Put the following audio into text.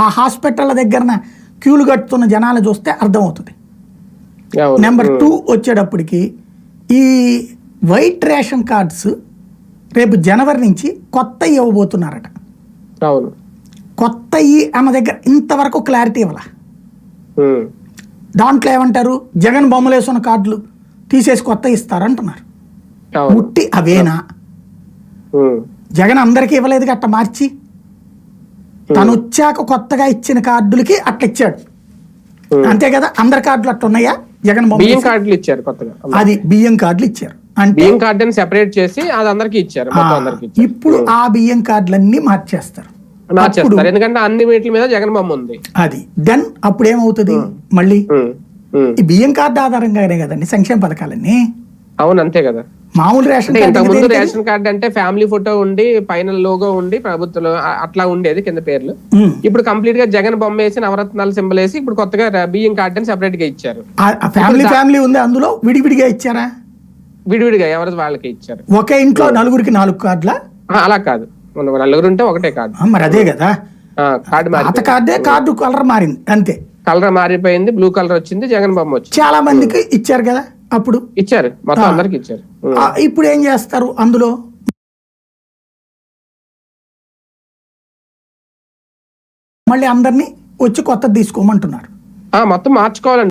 ఆ హాస్పిటల్ దగ్గరన క్యూలు కట్టుతున్న జనాలు చూస్తే అర్థమవుతుంది. నెంబర్ టూ వచ్చేటప్పటికి ఈ వైట్ రేషన్ కార్డ్స్ రేపు జనవరి నుంచి కొత్త ఇవ్వబోతున్నారట. అవును. కొత్త అన్న దగ్గర ఇంతవరకు క్లారిటీ ఇవ్వాల. దాంట్లో ఏమంటారు? జగన్ బొమ్మలు వేసున్న కార్డులు తీసేసి కొత్త ఇస్తారంటున్నారు. ముట్టి అవేనా. జగన్ అందరికీ ఇవ్వలేదు అట్ట మార్చి. తను వచ్చాక కొత్తగా ఇచ్చిన కార్డులకి అట్లా ఇచ్చాడు. అంతే కదా? అందరి కార్డులు అట్లా ఉన్నాయా జగన్ బియ్యం? కార్డులు ఇచ్చారు కొత్తగా. అది బియ్యం కార్డులు ఇచ్చారు. అంటే బియ్యం కార్డుని సెపరేట్ చేసి అది అందరికి ఇచ్చారు ఇప్పుడు ఆ బియ్యం కార్డులన్నీ మార్చేస్తారు. మార్చేస్తారు. ఎందుకంటే అన్ని వీటి మీద జగన్ బొమ్మ ఉంది. అది. దెన్ అప్పుడు ఏమవుతుంది మళ్ళీ. ఈ బియ్యం కార్డు ఆధారంగానే కదండి సంక్షేమ పథకాలన్నీ? అవును అంతే కదా. మామూలు రేషన్ అంటే ఇంతకు ముందు కార్డు రేషన్ కార్డు అంటే ఫ్యామిలీ ఫోటో ఉండి పైన లోగో ఉండి ప్రభుత్వంలో ఆ- అట్లా ఉండేది కింద పేర్లు. ఇప్పుడు కంప్లీట్గా జగన్ బొమ్మ వేసి నవరత్నాలు సింబల్ వేసి ఇప్పుడు కొత్తగా బియ్యం కార్డు అని సెపరేట్గా ఇచ్చారు. ఫ్యామిలీ ఫ్యామిలీ ఉంది అందులో? విడివిడిగా ఇచ్చారా? విడివిడిగా ఎవరి వాళ్ళకి ఇచ్చారు? ఒకే ఇంట్లో నలుగురికి నాలుగు కార్డులా? అలా కాదు. నలుగురు ఉంటే ఒకటే కార్డు. మరి అదే కదా. కార్డు మారి కార్డే కార్డు కలర్ మారింది అంతే. కలర్ మారిపోయింది బ్లూ కలర్ వచ్చింది జగన్ బొమ్మ వచ్చింది. చాలా మందికి ఇచ్చారు కదా. అప్పుడు. ఇచ్చారు. మొత్తం అందరికి ఇచ్చారు. ఇప్పుడు ఏం చేస్తారు? అందులో మళ్ళీ అందరినీ వచ్చి కొత్తది తీసుకోమంటున్నారు. ఆ, మొత్తం మార్చుకోవాలండి.